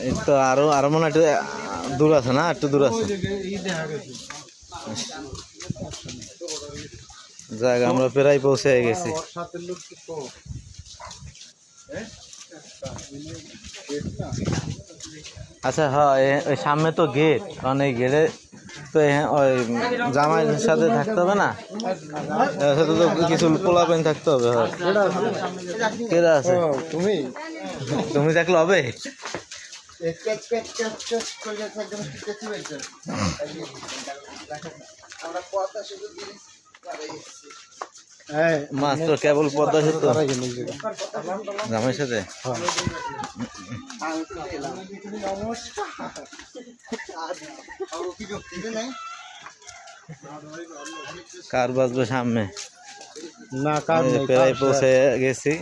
এই তো আরও আরও মনে একটু, দূর আছে না? একটু দূর আছে। জায়গা আমরা প্রায় পৌঁছে গেছি। আচ্ছা হ্যাঁ সামনে তো গেট কারণ এই গেটে তো হ্যাঁ ওই জামাই সাথে থাকতে হবে না? এর সাথে তো কিছু পোলাপেন থাকতে হবে। কেরা আছে? তুমি? তুমি থাকলে হবে? আমরা কথা শুধু মাছ তো কেবল পদ্মা সেতু। জামাইয়ের সাথে? কার বাজবে সামনে? না কার প্রায় পৌঁছে গেছি।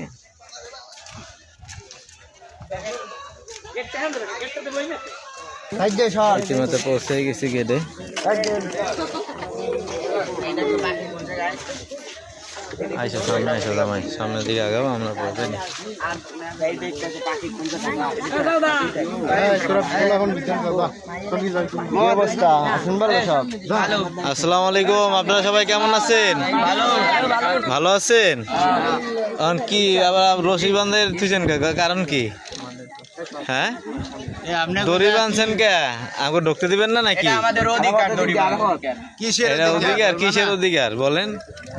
ইতিমধ্যে পৌঁছে গেছি গেটে। আইসা, সামনে আইসা, জামাই। সামনের দিকে আগাও, আমরা পড়ে নি আসসালামু আলাইকুম আপনারা সবাই কেমন আছেন? ভালো আছেন? এখন কি, আবার রশিদ বান্ধের থুইছেন কারণ কি? হ্যাঁ? দড়ি বাঁধছেন কে? আমাকে ঢুকতে দিবেন না নাকি? আমাদের অধিকার দড়ি কিসের অধিকার? কিসের অধিকার? বলেন।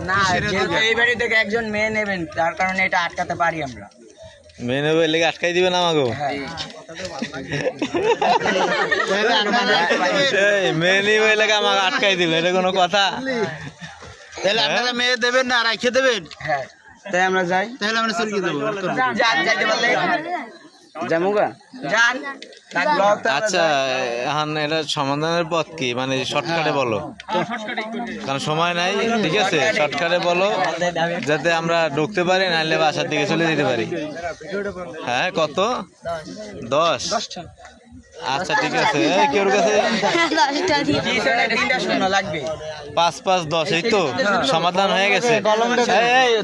না যেহেতু এই বাড়ি থেকে একজন মেয়ে নেবেন তার কারণে এটা আটকাতে পারি আমরা। লেগে আটকাই দিবেন আমাকে এই মেনে বই লেগে আমাকে আটকাই দিল এটা কোনো কথা? তাহলে আপনারা মেয়ে দেবেন না রাখে দেবেন? হ্যাঁ। তাই আমরা যাই। তাহলে আমরা চলকে দেবো। যাইতে পারলে। জামুগা? আচ্ছা এখন এটা সমাধানের পথ কি? মানে শর্টকাটে বলো। কারণ সময় নাই ঠিক আছে? শর্টকাটে বলো যাতে আমরা ঢুকতে পারি নাহলে বাসার দিকে চলে যেতে পারি। হ্যাঁ কত? দশ। আচ্ছা ঠিক আছে। কেউর কাছে তিনটা শূন্য লাগবে পাঁচ পাঁচ দশ এই তো সমাধান হয়ে গেছে।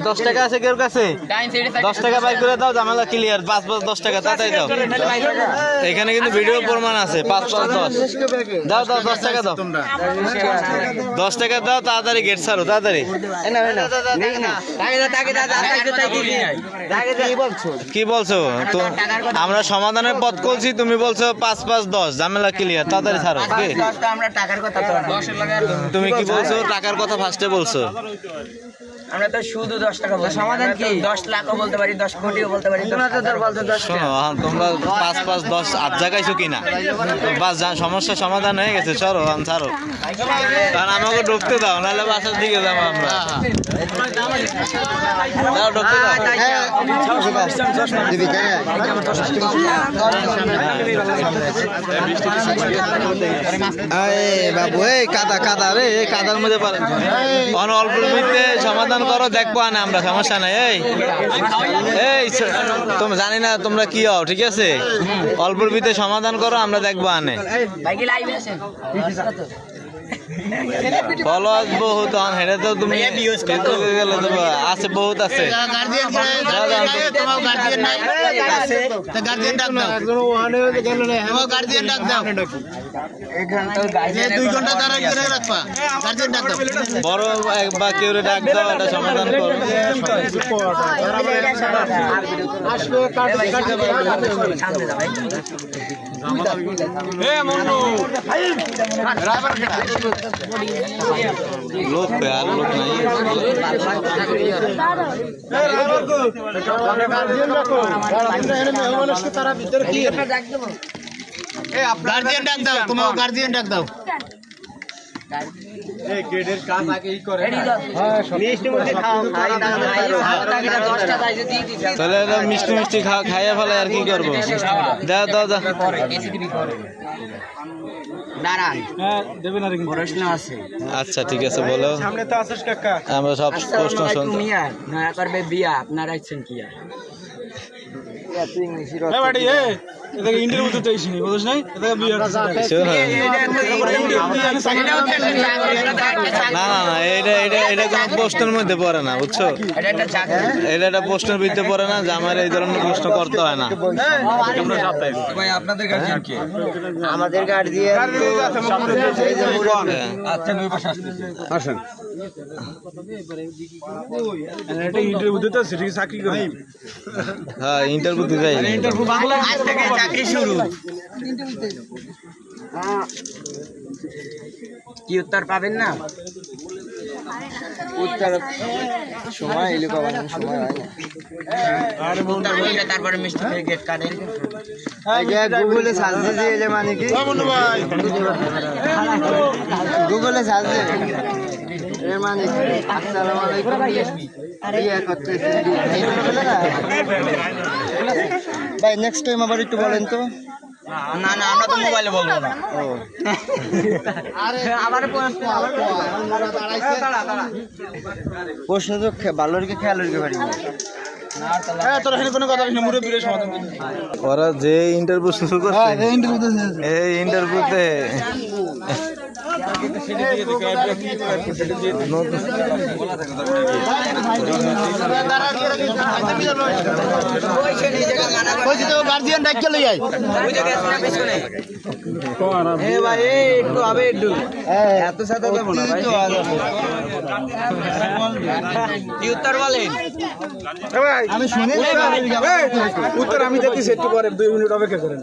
দশ টাকা আছে কেউর কাছে? দশ টাকা বাই করে দাও ঝামেলা ক্লিয়ার পাঁচ পাঁচ দশ টাকা তাড়াতাড়ি দাও। এখানে কিন্তু ভিডিও প্রমাণ আছে। পাঁচ পাঁচ দশ। দাও দাও দশ টাকা দাও। দশ টাকা দাও তাড়াতাড়ি গেট ছাড়ো তাড়াতাড়ি। কি বলছো? আমরা সমাধানের পথ করছি তুমি বলছো পাঁচ পাঁচ দশ ঝামেলা ক্লিয়ার তাড়াতাড়ি ছাড়ো কি দশটা আমরা টাকার কথা তো দশের লাগে তুমি কি বলছো? টাকার কথা ফার্স্টে বলছো। আমরা তো শুধু দশ টাকা বলছি। সমাধান কি? দশ লাখও বলতে পারি দশ কোটিও বলতে পারি তোমরা তো বলছো দশ তোমরা পাঁচ পাঁচ দশ আট জায়গাইছো কিনা? বাস যা সমস্যার সমাধান হয়ে গেছে সরো আন ছাড়ো। কারণ আমাকে ঢুকতে দাও নাহলে বাসার দিকে যাব আমরা। ঢুকতে দাও। বাবু এই কাদা কাদা রে এই কাদার মধ্যে পারে অন অল্প মিনিটে সমাধান করো দেখব না আমরা সমস্যা নাই এই এই তোমরা জানি না তোমরা কি হও ঠিক আছে অল্প ভিতরে সমাধান করো আমরা দেখব আনে ভাই কি লাইভে আছেন ফলোয়ার্স বহুত অন হেরে তো তুমি গেলে তো আছে বহুত আছে। দাও। বড় এক বা কেউ ডাক দাও এটা সমাধান করো। আসবে লোক পে আর লোক নাই গার্জিয়ান ডাক দাও। এখানে তাহলে মিষ্টি মিষ্টি খাইয়া ফেলে আর কি করব? দাও দাও দাও দাঁড়ান। প্রশ্ন আছে। আচ্ছা ঠিক আছে বলো। সামনে তো আসিস কাকা। আমরা সব প্রশ্ন করবে বিয়া। আপনারা কি ইন্ডিয়ার মতো চাইছিনি বুঝছ নাই? এটা বিয়ার না না না এটা এটা এটা কোনো প্রশ্নের মধ্যে পড়ে না বুঝছ? এটা একটা প্রশ্নের ভিতরে পড়ে না যে আমার এই ধরনের প্রশ্ন করতে হয় না। ভাই আপনাদের গার্জিয়ান কে? আমাদের গার্জিয়ান। আচ্ছা পাশে আসেন। এটা ইন্টারভিউ দিতে চাকরি করে? হ্যাঁ ইন্টারভিউ দিতে যাই। আজ থেকে চাকরি শুরু। কি উত্তর পাবেন না? উত্তর সময় এলে কবার সময় হয় না। তারপরে মিষ্টি খেয়ে গেট কাটেন গুগলে সার্চ দিয়ে এলে মানে কি? গুগলে সার্চ দিয়ে এর মানে আসসালামু আলাইকুম। ইয়ে করতেছি এইগুলো বলে না ভাই নেক্সট টাইম আবার একটু বলেন তো। না না আমরা তো মোবাইলে বলব না। প্রশ্ন। তো ভালো রেখে খেয়াল রেখে পারি না হ্যাঁ তোর এখানে কোনো কথা নেই মুরে বিরে সমাধান করতে ওরা যে ইন্টারভিউ শুরু করছে এই ইন্টারভিউতে গার্জিয়ান ডাক্তার লই আই ভাই একটু হবে একটু। এত সাথে দেবো না ভাই। উত্তর বলেন? আমি শুনে উত্তর আমি দেখতেছি একটু পরে দুই মিনিট অপেক্ষা করেন।